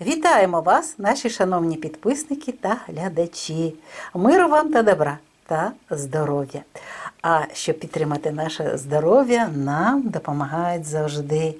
Вітаємо вас, наші шановні підписники та глядачі. Миру вам та добра та здоров'я. А щоб підтримати наше здоров'я, нам допомагають завжди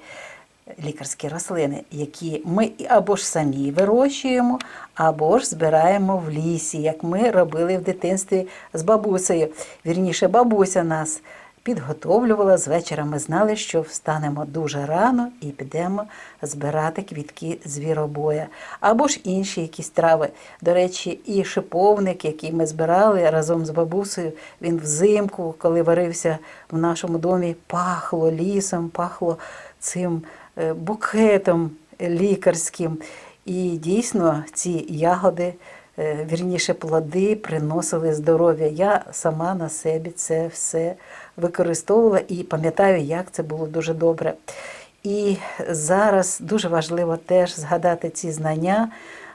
лікарські рослини, які ми або ж самі вирощуємо, або ж збираємо в лісі, як ми робили в дитинстві з бабусею. Вірніше, бабуся нас підготовлювала. З вечора ми знали, що встанемо дуже рано і підемо збирати квітки звіробоя, або ж інші якісь трави. До речі, і шиповник, який ми збирали разом з бабусею, він взимку, коли варився в нашому домі, пахло лісом, пахло цим е, букетом лікарським. І дійсно ці ягоди, вірніше плоди, приносили здоров'я. Я сама на себе це все використовувала і пам'ятаю, як це було дуже добре. І зараз дуже важливо теж згадати ці знання.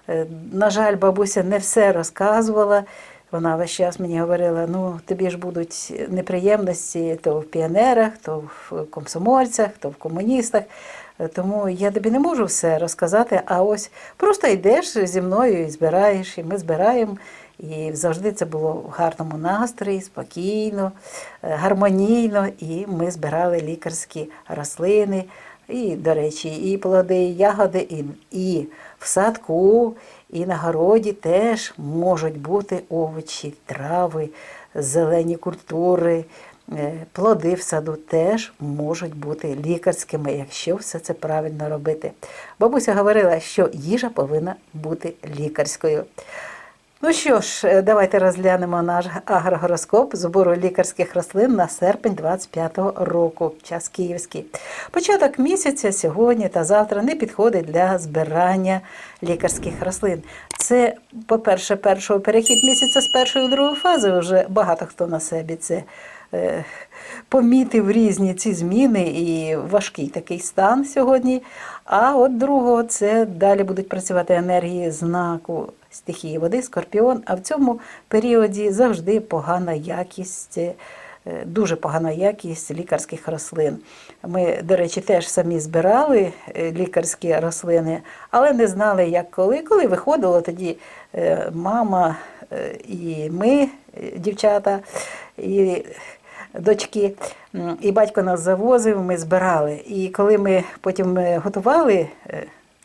Е, На жаль, бабуся не все розказувала. Вона весь час мені говорила: ну тобі ж будуть неприємності то в піонерах, то в комсомольцях, то в комуністах. Тому я тобі не можу все розказати. А ось просто йдеш зі мною і збираєш, і ми збираємо. І завжди це було в гарному настрої, спокійно, е, гармонійно. І ми збирали лікарські рослини. І, до речі, і плоди, і ягоди, і, і в садку, і на городі теж можуть бути овочі, трави, зелені культури, е, плоди в саду теж можуть бути лікарськими, якщо все це правильно робити. Бабуся говорила, що їжа повинна бути лікарською. Ну що ж, е, давайте розглянемо наш агрогороскоп збору лікарських рослин на серпень 25-го року, час київський. Початок місяця сьогодні та завтра не підходить для збирання лікарських рослин. Це, по-перше, першого перехід місяця з першої в другу фази. Вже багато хто на себе це е, помітив різні ці зміни і важкий такий стан сьогодні. А от другого це далі будуть працювати енергії знаку стихії води, скорпіон. А в цьому періоді завжди погана якість. е, Дуже погана якість лікарських рослин. Ми, до речі, теж самі збирали е, лікарські рослини, але не знали, як коли. Коли виходило, тоді е, мама і ми, дівчата, і дочки, і батько нас завозив, ми збирали. І коли ми потім готували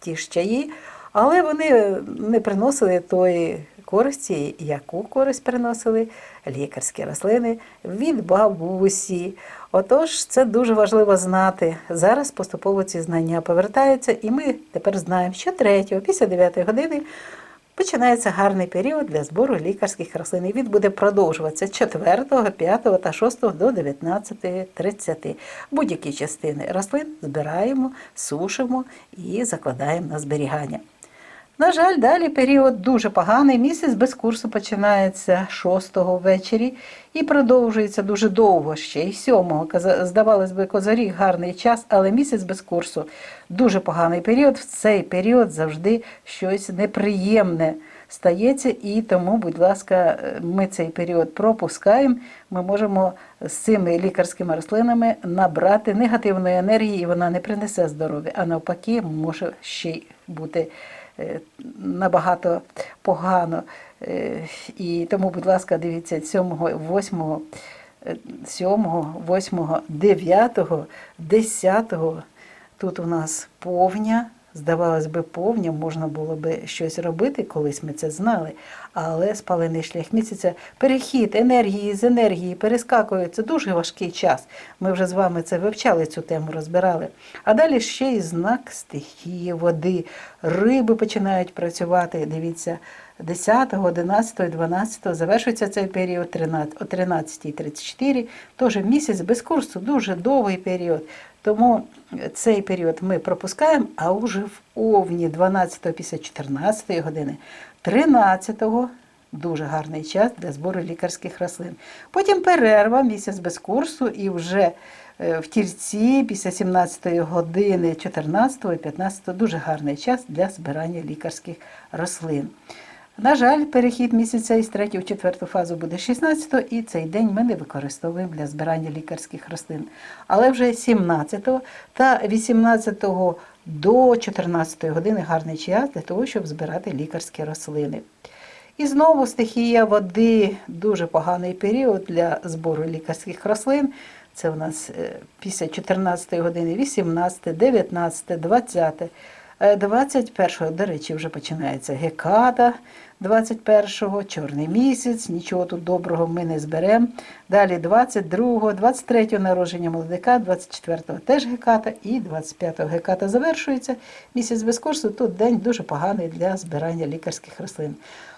ті ж чаї, але вони не приносили тої користі, яку користь приносили лікарські рослини від бабусі. Отож, це дуже важливо знати. Зараз поступово ці знання повертаються, і ми тепер знаємо, що 3 після 9 години починається гарний період для збору лікарських рослин. І Він буде продовжуватися 4, 5 та 6 до 19.30. Будь-які частини рослин збираємо, сушимо і закладаємо на зберігання. На жаль, далі період дуже поганий. Місяць без курсу починається 6-го ввечері і продовжується дуже довго ще. І 7-го, здавалось би, козаріг гарний час, але місяць без курсу дуже поганий період. В цей період завжди щось неприємне стається, і тому, будь ласка, ми цей період пропускаємо. Ми можемо з цими лікарськими рослинами набрати негативної енергії, і вона не принесе здоров'я, а навпаки, може ще й бути набагато погано. Е, І тому, будь ласка, дивіться 7, 8, 7, 8, 9, 10. Тут у нас повня. Здавалось би, повня, можна було би щось робити, колись ми це знали. Але спалений шлях місяця, перехід енергії з енергії перескакує. Це дуже важкий час. Ми вже з вами це вивчали, цю тему розбирали. А далі ще й знак стихії води. Риби починають працювати. Дивіться, 10, 11, 12 завершується цей період о 13.34. Теж місяць без курсу, дуже довгий період. Тому цей період ми пропускаємо, а вже в овні 12 після 14 години, 13 дуже гарний час для збору лікарських рослин. Потім перерва, місяць без курсу, і вже е, в тільці після 17 години 14 і 15 дуже гарний час для збирання лікарських рослин. На жаль, перехід місяця із 3 в 4 фазу буде 16 і цей день ми не використовуємо для збирання лікарських рослин. Але вже 17 та 18 до 14 години гарний час для того, щоб збирати лікарські рослини. І знову стихія води дуже поганий період для збору лікарських рослин. Це у нас е, після 14 години, 18, 19, 20. Е, 21-го, до речі, вже починається гекада 21-го, чорний місяць, нічого тут доброго ми не зберемо. Далі 22-го, 23-го народження молодика, 24-го теж геката і 25-го геката завершується. Місяць без курсу, тут день дуже поганий для збирання лікарських рослин.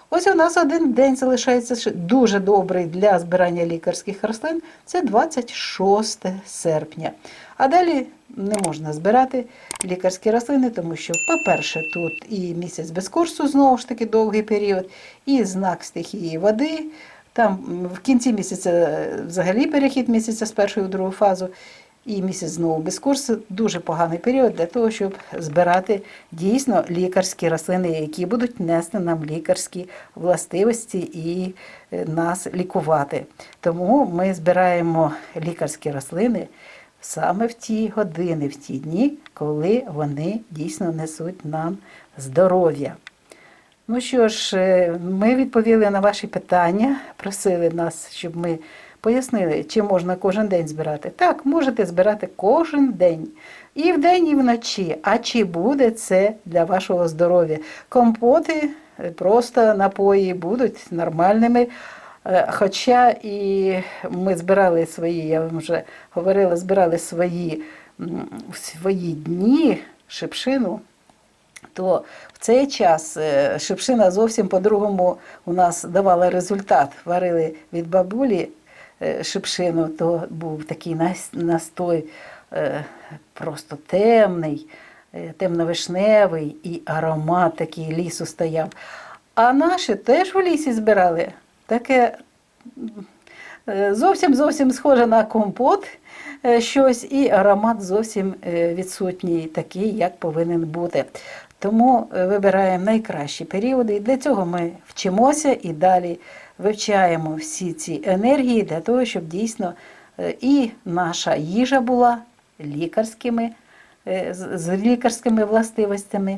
Ось у нас один день залишається дуже добрий для збирання лікарських рослин. Це 26 серпня. А далі не можна збирати лікарські рослини, тому що, по-перше, тут і місяць без курсу, знову ж таки довгий період, і знак стихії води. Там в кінці місяця е, взагалі перехід місяця з першої в другу фазу. І місяць знову без курсу дуже поганий період для того, щоб збирати дійсно лікарські рослини, які будуть нести нам лікарські властивості і е, нас лікувати. Тому ми збираємо лікарські рослини саме в ті години, в ті дні, коли вони дійсно несуть нам здоров'я. Ну що ж, е, ми відповіли на ваші питання, просили нас, щоб ми пояснили, чи можна кожен день збирати. Так, можете збирати кожен день. І вдень, і вночі. А чи буде це для вашого здоров'я? Компоти, е, просто напої будуть нормальними. Е, Хоча і ми збирали свої, я вам вже говорила, збирали свої, свої дні шипшину, то в цей час е, шипшина зовсім по-другому у нас давала результат. Варили від бабулі е, шипшину, то був такий нас- настой е, просто темний, темновишневий і аромат такий лісу стояв. А наші теж в лісі збирали таке зовсім зовсім схоже на компот щось, і аромат зовсім відсутній, такий, як повинен бути. Тому е, вибираємо найкращі періоди. І для цього ми вчимося і далі вивчаємо всі ці енергії для того, щоб дійсно е, і наша їжа була лікарськими, е, з лікарськими властивостями.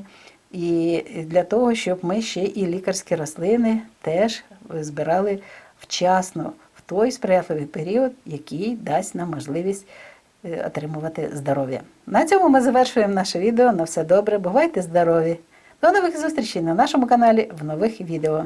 І для того, щоб ми ще і лікарські рослини теж збирали вчасно в той сприятливий період, який дасть нам можливість отримувати здоров'я. На цьому ми завершуємо наше відео. На все добре. Бувайте здорові! До нових зустрічей на нашому каналі в нових відео.